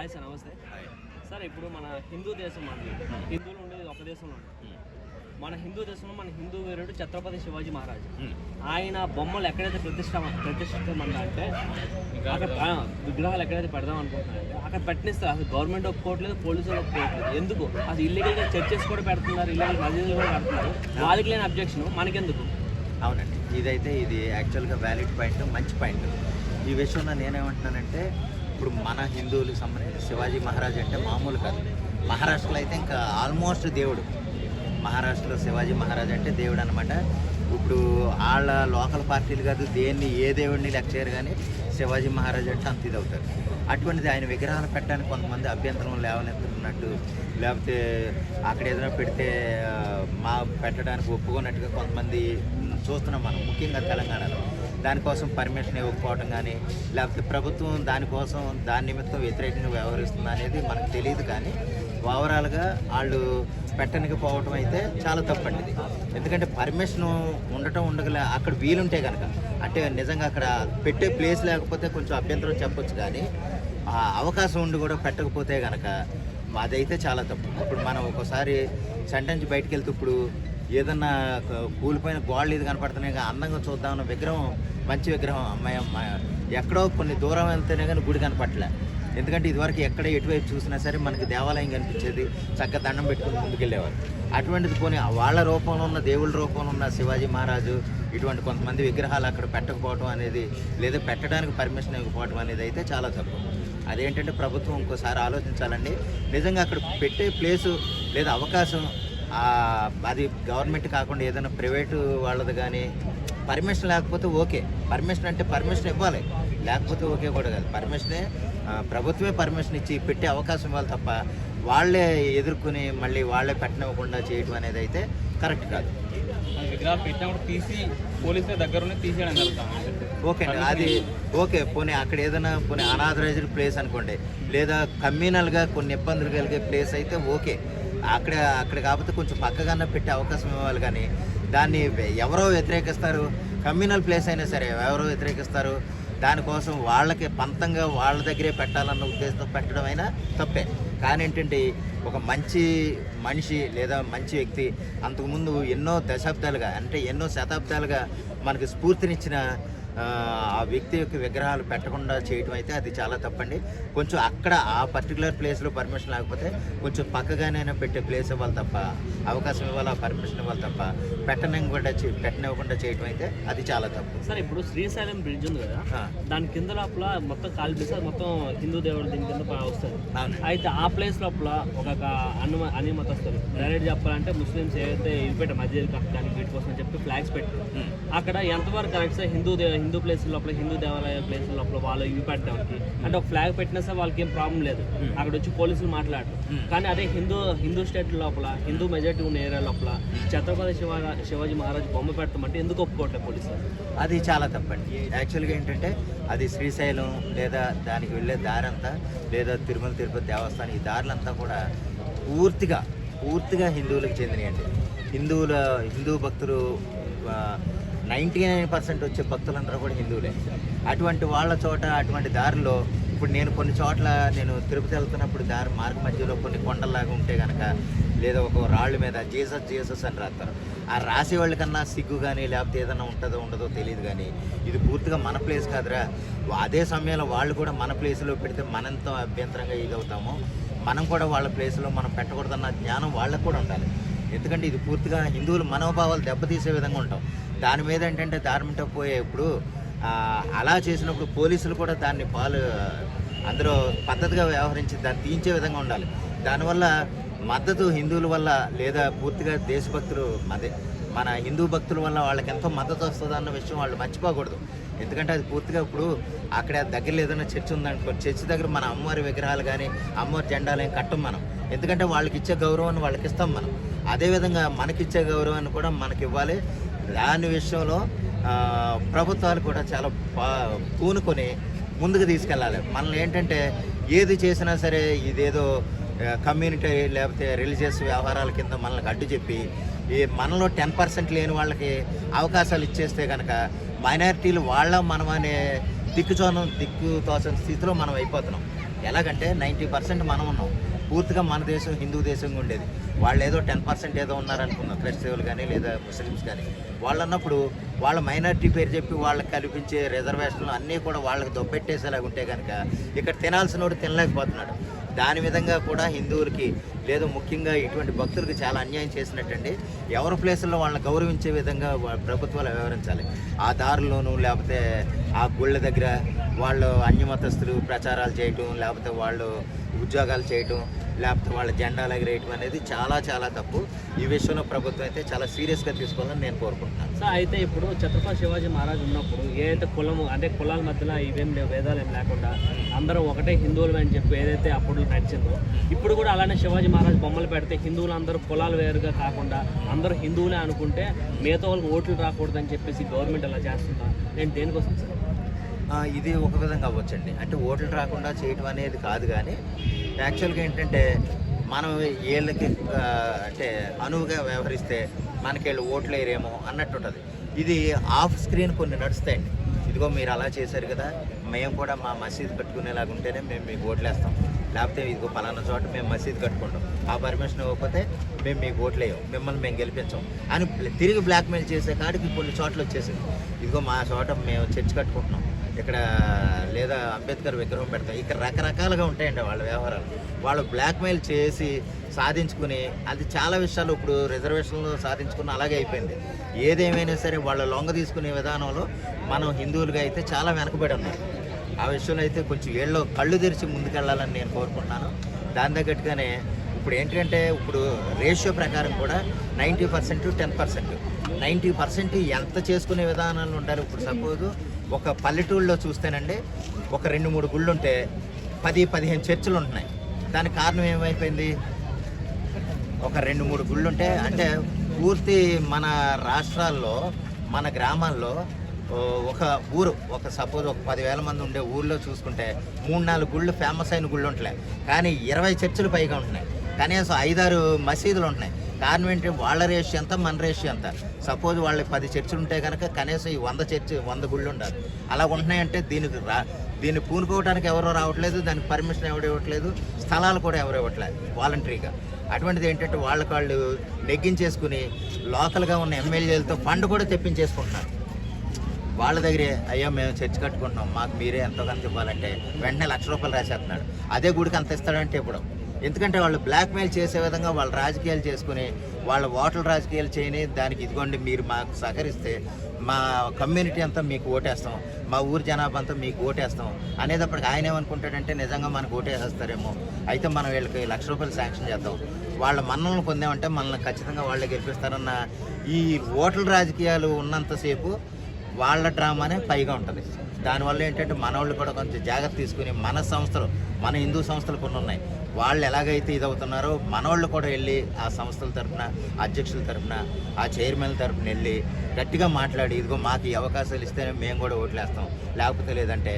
Hi sir నమస్తే. Sir ఇప్పుడు మన హిందూ దేశం మనది హిందువులు ఉండేది ఒక దేశంలో. మన హిందూ దేశంలో మన హిందూ వీరుడు ఛత్రపతి శివాజీ మహారాజ్. ఆయన బొమ్మలు ఎక్కడైతే ప్రతిష్ట ప్రతిష్ఠితమందా అంటే అక్కడ విగ్రహాలు ఎక్కడైతే పెడదాం అనుకుంటున్నారంటే అక్కడ పెట్టిస్తారు అసలు గవర్నమెంట్ ఒప్పుకోవట్లేదు పోలీసులు ఒప్పుకోవట్లేదు ఎందుకు? అసలు ఇల్లీగల్గా చర్చెస్ కూడా పెడుతున్నారు ఇల్లీగల్ మసీదులు కూడా పెడుతున్నారు. వాళ్ళకి లేని అబ్జెక్షన్ మనకెందుకు? అవునండి. ఇదైతే ఇది యాక్చువల్గా వ్యాలిడ్ పాయింట్ మంచి పాయింట్ ఈ విషయంలో నేనేమంటున్నానంటే ఇప్పుడు మన హిందువులకు సంబంధించి శివాజీ మహారాజ్ అంటే మామూలు కాదు. మహారాష్ట్రలో అయితే ఇంకా ఆల్మోస్ట్ దేవుడు. మహారాష్ట్రలో శివాజీ మహారాజ్ అంటే దేవుడు అనమాట ఇప్పుడు వాళ్ళ లోకల్ పార్టీలు కాదు దేన్ని ఏ దేవుడిని లెక్క చేయరు కానీ శివాజీ మహారాజ్ అంటే అంత ఇది అవుతారు. అటువంటిది ఆయన విగ్రహాలు పెట్టడానికి కొంతమంది అభ్యంతరం లేవనెత్తున్నట్టు లేకపోతే అక్కడ ఏదైనా పెడితే మా పెట్టడానికి ఒప్పుకున్నట్టుగా కొంతమంది చూస్తున్నాం మనం ముఖ్యంగా తెలంగాణలో. దానికోసం పర్మిషన్ ఇవ్వకపోవడం కానీ లేకపోతే ప్రభుత్వం దానికోసం దాని నిమిత్తం వ్యతిరేకంగా వ్యవహరిస్తుంది అనేది మనకు తెలియదు కానీ ఓవరాల్గా వాళ్ళు పెట్టనికి పోవటం అయితే చాలా తప్పండి ఎందుకంటే పర్మిషన్ ఉండటం ఉండగల అక్కడ వీలుంటే కనుక అంటే నిజంగా అక్కడ పెట్టే ప్లేస్ లేకపోతే కొంచెం అభ్యంతరం చెప్పొచ్చు కానీ ఆ అవకాశం ఉండి కూడా పెట్టకపోతే కనుక అదైతే చాలా తప్పు. ఇప్పుడు మనం ఒకసారి సెంటెన్స్ బయటకు వెళ్తే ఇప్పుడు ఏదన్నా కూలిపోయిన గోడలు ఇది కనపడుతున్నాయి కానీ అందంగా చూద్దామన్న విగ్రహం మంచి విగ్రహం. అమ్మాయి అమ్మాయి. ఎక్కడో కొన్ని దూరం వెళ్తేనే కానీ గుడి కనపట్లే. ఎందుకంటే ఇదివరకు ఎక్కడ ఎటువైపు చూసినా సరే మనకి దేవాలయం కనిపించేది చక్కగా దండం పెట్టుకుని ముందుకెళ్ళేవారు. అటువంటిది పోనీ వాళ్ళ రూపంలో ఉన్న దేవుళ్ళ రూపంలో ఉన్న శివాజీ మహారాజు ఇటువంటి కొంతమంది విగ్రహాలు అక్కడ పెట్టకపోవడం అనేది లేదా పెట్టడానికి పర్మిషన్ ఇవ్వకపోవడం అనేది అయితే చాలా తప్పు. అదేంటంటే ప్రభుత్వం ఇంకోసారి ఆలోచించాలండి. నిజంగా అక్కడ పెట్టే ప్లేసు లేదా అవకాశం అది గవర్నమెంట్ కాకుండా ఏదైనా ప్రైవేటు వాళ్ళది కానీ పర్మిషన్ లేకపోతే ఓకే. పర్మిషన్ అంటే పర్మిషన్ ఇవ్వాలి. లేకపోతే ఓకే కూడా కాదు. పర్మిషనే ప్రభుత్వమే పర్మిషన్ ఇచ్చి పెట్టే అవకాశం ఇవ్వాలి తప్ప వాళ్ళే ఎదుర్కొని మళ్ళీ వాళ్ళే పెట్టనివ్వకుండా చేయడం అనేది అయితే కరెక్ట్ కాదు. విగ్రహాలు పెట్టినప్పుడు తీసి పోలీసుల దగ్గర తీసేయడం ఓకే అండి. అది ఓకే పోనీ అక్కడ ఏదైనా పోనీ అనాథరైజ్డ్ ప్లేస్ అనుకోండి. లేదా కమ్యూనల్గా కొన్ని ఇబ్బందులు కలిగే ప్లేస్ అయితే ఓకే. అక్కడ అక్కడ కాకపోతే కొంచెం పక్కగానే పెట్టే అవకాశం ఇవ్వాలి కానీ దాన్ని ఎవరో వ్యతిరేకిస్తారు. కమ్యూనల్ ప్లేస్ అయినా సరే ఎవరో వ్యతిరేకిస్తారు. దానికోసం వాళ్ళకి పంతంగా వాళ్ళ దగ్గరే పెట్టాలన్న ఉద్దేశంతో పెట్టడం అయినా తప్పే. కానీ ఏంటంటే ఒక మంచి మనిషి లేదా మంచి వ్యక్తి అంతకుముందు ఎన్నో దశాబ్దాలుగా అంటే ఎన్నో శతాబ్దాలుగా మనకి స్ఫూర్తినిచ్చిన ఆ, ఆ వ్యక్తి యొక్క విగ్రహాలు పెట్టకుండా చేయటం అయితే అది చాలా తప్పండి. కొంచెం అక్కడ ఆ పర్టికులర్ ప్లేస్లో పర్మిషన్ లేకపోతే కొంచెం పక్కగానైనా పెట్టే ప్లేస్ ఇవ్వాలి తప్ప అవకాశం ఇవ్వాలి పర్మిషన్ ఇవ్వాలి తప్ప పెట్టనివ్వకుండా పెట్టనివ్వకుండా చేయటం అయితే అది చాలా తప్పు. సార్ ఇప్పుడు శ్రీశైలం బ్రిడ్జ్ ఉంది కదా ఆ, దాని కింద లోపల మొత్తం కాల్ ప్లేస్ అది మొత్తం హిందూ దేవుడు దీని కింద వస్తుంది. అయితే ఆ ప్లేస్ లోపల ఒక అను అన్ని మతస్థులు డైరెక్ట్ చెప్పాలంటే ముస్లిమ్స్ ఏదైతే ఇవి పెట్టారు మధ్య కట్టడానికి వీటి కోసం చెప్పి ఫ్లాగ్స్ పెట్టారు. అక్కడ ఎంతవరకు correct sir? Hindu Hindu place లోపల హిందూ దేవాలయ ప్లేస్ లోపల వాళ్ళు ఇవి పెట్టడానికి అంటే ఒక ఫ్లాగ్ పెట్టినా సరే వాళ్ళకి ఏం ప్రాబ్లం లేదు. Hmm. అక్కడ వచ్చి పోలీసులు మాట్లాడరు. Hmm. కానీ అదే హిందూ హిందూ స్టేట్ లోపల హిందూ మెజారిటీ ఉన్న ఏరియా లోపల ఛత్రపతి శివ శివాజీ మహారాజ్ బొమ్మ పెట్టమంటే ఎందుకు ఒప్పుకోవట్లేదు పోలీసులు? అది చాలా తప్పండి. యాక్చువల్గా ఏంటంటే అది శ్రీశైలం లేదా దానికి వెళ్ళే దారంతా లేదా తిరుమల తిరుపతి దేవస్థానం ఈ దారులంతా కూడా పూర్తిగా పూర్తిగా హిందువులకు చెందినయండి. హిందువుల హిందూ భక్తులు నైంటీ నైన్ పర్సెంట్ వచ్చే భక్తులందరూ కూడా హిందువులే. అటువంటి వాళ్ళ చోట అటువంటి దారిలో ఇప్పుడు నేను కొన్ని చోట్ల నేను తిరుపతి వెళ్తున్నప్పుడు దారి మార్గ మధ్యలో కొన్ని కొండల్లాగా ఉంటే కనుక లేదా ఒక రాళ్ళ మీద జీసస్ జీసస్ అని రాస్తారు. ఆ రాసే వాళ్ళకన్నా సిగ్గు కానీ లేకపోతే ఏదైనా ఉంటుందో ఉండదో తెలియదు కానీ ఇది పూర్తిగా మన ప్లేస్ కాదురా. అదే సమయంలో వాళ్ళు కూడా మన ప్లేస్లో పెడితే మనంతో అభ్యంతరంగా ఇది అవుతామో మనం కూడా వాళ్ళ ప్లేస్లో మనం పెట్టకూడదన్న జ్ఞానం వాళ్ళకు కూడా ఉండాలి. ఎందుకంటే ఇది పూర్తిగా హిందువుల మనోభావాలు దెబ్బతీసే విధంగా ఉంటాం. దాని మీద ఏంటంటే దారుమిట పోయే ఇప్పుడు అలా చేసినప్పుడు పోలీసులు కూడా దాన్ని పాలు అందరూ పద్ధతిగా వ్యవహరించి దాన్ని తీయించే విధంగా ఉండాలి. దానివల్ల మద్దతు హిందువుల వల్ల లేదా పూర్తిగా దేశభక్తులు అదే మన హిందూ భక్తుల వల్ల వాళ్ళకి ఎంతో మద్దతు వస్తుంది అన్న విషయం వాళ్ళు మర్చిపోకూడదు. ఎందుకంటే అది పూర్తిగా ఇప్పుడు అక్కడ దగ్గరలో ఏదైనా చర్చ్ ఉందనుకో చర్చ్ దగ్గర మన అమ్మవారి విగ్రహాలు కానీ అమ్మవారి జెండాలు ఏం కట్టం మనం. ఎందుకంటే వాళ్ళకి ఇచ్చే గౌరవాన్ని వాళ్ళకి ఇస్తాం మనం. అదేవిధంగా మనకిచ్చే గౌరవాన్ని కూడా మనకి ఇవ్వాలి దాని విషయంలో ప్రభుత్వాలు కూడా చాలా పూనుకొని ముందుకు తీసుకెళ్ళాలి. మనల్ని ఏంటంటే ఏది చేసినా సరే ఇదేదో కమ్యూనిటీ లేకపోతే రిలీజియస్ వ్యవహారాల కింద మనల్ని అడ్డు చెప్పి ఈ మనలో టెన్ పర్సెంట్ లేని వాళ్ళకి అవకాశాలు ఇచ్చేస్తే కనుక మైనారిటీలు వాళ్ళ మనం అనే దిక్కుచోనం దిక్కు తోచని స్థితిలో మనం అయిపోతున్నాం. ఎలాగంటే నైంటీ పర్సెంట్ మనం ఉన్నాం. పూర్తిగా మన దేశం హిందూ దేశంగా ఉండేది. వాళ్ళు ఏదో టెన్ పర్సెంట్ ఏదో ఉన్నారనుకున్నాం క్రైస్తవులు కానీ లేదా ముస్లిమ్స్ కానీ. వాళ్ళు అన్నప్పుడు వాళ్ళ మైనారిటీ పేరు చెప్పి వాళ్ళకి కల్పించే రిజర్వేషన్లు అన్నీ కూడా వాళ్ళకి దొబ్బెట్టేసేలాగా ఉంటే కనుక ఇక్కడ తినాల్సిన వాడు తినలేకపోతున్నాడు. దాని విధంగా కూడా హిందువులకి లేదు ముఖ్యంగా ఇటువంటి భక్తులకు చాలా అన్యాయం చేసినట్టండి. ఎవరి ప్లేసుల్లో వాళ్ళని గౌరవించే విధంగా ప్రభుత్వాలు వ్యవహరించాలి. ఆ దారిలోనూ లేకపోతే ఆ గుళ్ళ దగ్గర వాళ్ళు అన్యమతస్తులు ప్రచారాలు చేయటం లేకపోతే వాళ్ళు ఉద్యోగాలు చేయటం లేకపోతే వాళ్ళ జెండాలు ఎగరేయటం అనేది చాలా చాలా తప్పు. ఈ విషయంలో ప్రభుత్వం అయితే చాలా సీరియస్గా తీసుకోవాలని నేను కోరుకుంటున్నాను. సో అయితే ఇప్పుడు ఛత్రపతి శివాజీ మహారాజ్ ఉన్నప్పుడు ఏదైతే కులము అంటే కులాల మధ్యలో ఇవేం లేవు భేదాలు ఏం లేకుండా అందరూ ఒకటే హిందువులు అని చెప్పి ఏదైతే అప్పుడు నడిచిందో ఇప్పుడు కూడా అలానే శివాజీ మహారాజ్ బొమ్మలు పెడితే హిందువులు అందరూ కులాలు వేరుగా కాకుండా అందరూ హిందువులే అనుకుంటే మిగతా వాళ్ళకి ఓట్లు రాకూడదని చెప్పేసి గవర్నమెంట్ అలా చేస్తుందా? నేను దేనికోసం సార్? ఇది ఒక విధంగా అవ్వచ్చండి. అంటే ఓట్లు రాకుండా చేయటం అనేది కాదు కానీ యాక్చువల్గా ఏంటంటే మనం వీళ్ళకి అంటే అనువుగా వ్యవహరిస్తే మనకి వీళ్ళు ఓట్లు వేయరేమో అన్నట్టు ఉంటుంది. ఇది ఆఫ్ స్క్రీన్ కొన్ని నడుస్తాయండి. ఇదిగో మీరు అలా చేశారు కదా మేము కూడా మా మసీద్ పెట్టుకునేలాగా ఉంటేనే మేము మీకు ఓట్లేస్తాం. లేకపోతే ఇదిగో పలానా చోట మేము మసీద్ కట్టుకుంటాం. ఆ పర్మిషన్ ఇవ్వకపోతే మేము మీకు ఓట్లేయం మిమ్మల్ని మేము గెలిపించాం. అని తిరిగి బ్లాక్మెయిల్ చేసే కాడికి కొన్ని చోట్ల వచ్చేసింది. ఇదిగో మా చోట మేము చర్చ్ కట్టుకుంటున్నాం. ఇక్కడ లేదా అంబేద్కర్ విగ్రహం పెడతాం. ఇక్కడ రకరకాలుగా ఉంటాయండి వాళ్ళ వ్యవహారాలు. వాళ్ళు బ్లాక్మెయిల్ చేసి సాధించుకుని అది చాలా విషయాలు ఇప్పుడు రిజర్వేషన్లు సాధించుకుని అలాగే అయిపోయింది. ఏదేమైనా సరే వాళ్ళ లొంగ తీసుకునే విధానంలో మనం హిందువులుగా అయితే చాలా వెనకబడి ఉన్నాం. ఆ విషయంలో అయితే కొంచెం ఏళ్ళు కళ్ళు తెరిచి ముందుకెళ్ళాలని నేను కోరుకుంటున్నాను. దాని తగ్గట్టుగానే ఇప్పుడు ఏంటంటే ఇప్పుడు రేషియో ప్రకారం కూడా ninety percent ten percent. Ninety percent ఎంత చేసుకునే విధానాలు ఉంటారు ఇప్పుడు సపోజ్ ఒక పల్లెటూళ్ళలో చూస్తేనండి ఒక రెండు మూడు గుళ్ళు ఉంటే పది పదిహేను చర్చలు ఉంటున్నాయి దానికి కారణం ఏమైపోయింది? ఒక రెండు మూడు గుళ్ళు ఉంటే అంటే పూర్తి మన రాష్ట్రాల్లో మన గ్రామాల్లో ఒక ఊరు ఒక సపోజ్ ఒక పదివేల మంది ఉండే ఊళ్ళో చూసుకుంటే మూడు నాలుగు గుళ్ళు ఫేమస్ అయిన గుళ్ళు ఉంటలే. కానీ ఇరవై చర్చిలు పైగా ఉంటున్నాయి. కనీసం ఐదారు మసీదులు ఉంటున్నాయి. కారణం ఏంటి? వాళ్ళ రేషియో ఎంత? మన రేషియో ఎంత? సపోజ్ వాళ్ళకి పది చర్చిలు ఉంటే కనుక కనీసం ఈ వంద చర్చి వంద గుళ్ళు ఉండాలి. అలా ఉంటున్నాయంటే దీనికి రా దీన్ని పూనుకోవడానికి ఎవరో రావట్లేదు దానికి పర్మిషన్ ఎవరు ఇవ్వట్లేదు స్థలాలు కూడా ఎవరు ఇవ్వట్లేదు వాలంటరీగా అటువంటిది ఏంటంటే వాళ్ళకి వాళ్ళు నెగ్గించేసుకుని లోకల్గా ఉన్న ఎమ్మెల్యేలతో ఫండ్ కూడా తెప్పించేసుకుంటున్నారు. వాళ్ళ దగ్గరే అయ్యా మేము చర్చ్ కట్టుకుంటున్నాం. మాకు మీరే ఎంతో కొంత ఇవ్వాలంటే వెంటనే లక్ష రూపాయలు రాసేస్తున్నాడు. అదే గుడికి అంత ఇస్తాడంటే ఇప్పుడు. ఎందుకంటే వాళ్ళు బ్లాక్మెయిల్ చేసే విధంగా వాళ్ళు రాజకీయాలు చేసుకుని వాళ్ళ ఓట్ల రాజకీయాలు చేయని దానికి ఇదిగోండి మీరు మాకు సహకరిస్తే మా కమ్యూనిటీ అంతా మీకు ఓటేస్తాం. మా ఊరు జనాభా అంతా మీకు ఓటేస్తాం. అనేటప్పటికి ఆయన ఏమనుకుంటాడంటే నిజంగా మనకు ఓటేసేస్తారేమో. అయితే మనం వీళ్ళకి లక్ష రూపాయలు శాంక్షన్ చేద్దాం. వాళ్ళ మన్నలను పొందామంటే మనల్ని ఖచ్చితంగా వాళ్ళే గెలిపిస్తారన్న ఈ ఓటర్ల రాజకీయాలు ఉన్నంతసేపు వాళ్ళ డ్రామానే పైగా ఉంటుంది. దానివల్ల ఏంటంటే మన వాళ్ళు కూడా కొంచెం జాగ్రత్త తీసుకుని మన సంస్థలు మన హిందూ సంస్థలు కొన్ని ఉన్నాయి. వాళ్ళు ఎలాగైతే ఇదవుతున్నారో మనవాళ్ళు కూడా వెళ్ళి ఆ సంస్థల తరపున అధ్యక్షుల తరఫున ఆ చైర్మన్ తరపున వెళ్ళి గట్టిగా మాట్లాడి ఇదిగో మాకు ఈ అవకాశాలు ఇస్తేనే మేము కూడా ఓట్లేస్తాం. లేకపోతే లేదంటే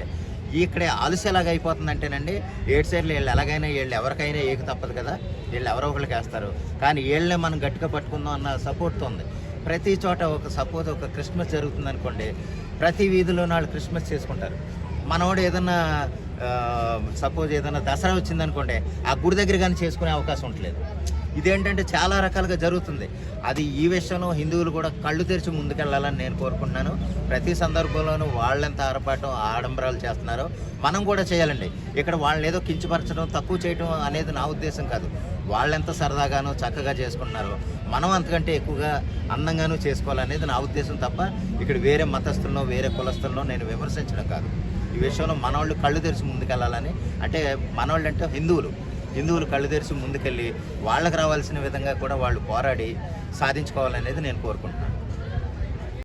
ఇక్కడే ఆలస్యం ఎలాగ అయిపోతుందంటేనండి ఏడు సైడ్లు వీళ్ళు ఎలాగైనా వీళ్ళు ఎవరికైనా ఏకి తప్పదు కదా. వీళ్ళు ఎవరో ఒకరికి వేస్తారు. కానీ వీళ్ళనే మనం గట్టిగా పట్టుకుందాం అన్న సపోర్ట్తో ఉంది. ప్రతి చోట ఒక సపోజ్ ఒక క్రిస్మస్ జరుగుతుంది అనుకోండి ప్రతి వీధిలో నాడు క్రిస్మస్ చేసుకుంటారు. మనోడు ఏదన్నా సపోజ్ ఏదైనా దసరా వచ్చిందనుకోండి ఆ గుడి దగ్గర కానీ చేసుకునే అవకాశం ఉండలేదు ఇదేంటంటే చాలా రకాలుగా జరుగుతుంది. అది ఈ విషయంలో హిందువులు కూడా కళ్ళు తెరిచి ముందుకెళ్ళాలని నేను కోరుకుంటున్నాను. ప్రతి సందర్భంలోనూ వాళ్ళెంత ఆరపాటం ఆడంబరాలు చేస్తున్నారో మనం కూడా చేయాలండి. ఇక్కడ వాళ్ళని ఏదో కించపరచడం తక్కువ చేయడం అనేది నా ఉద్దేశం కాదు. వాళ్ళెంత సరదాగానో చక్కగా చేసుకుంటున్నారో మనం అంతకంటే ఎక్కువగా అందంగానూ చేసుకోవాలనేది నా ఉద్దేశం తప్ప ఇక్కడ వేరే మతస్థుల్లో వేరే కులస్తుల్లో నేను విమర్శించడం కాదు. ఈ విషయంలో మనవాళ్ళు కళ్ళు తెరిచి ముందుకెళ్ళాలని అంటే మనవాళ్ళు అంటే హిందువులు. హిందువులు కళ్ళు తెరిచి ముందుకెళ్ళి వాళ్ళకి రావాల్సిన విధంగా కూడా వాళ్ళు పోరాడి సాధించుకోవాలనేది నేను కోరుకుంటున్నాను.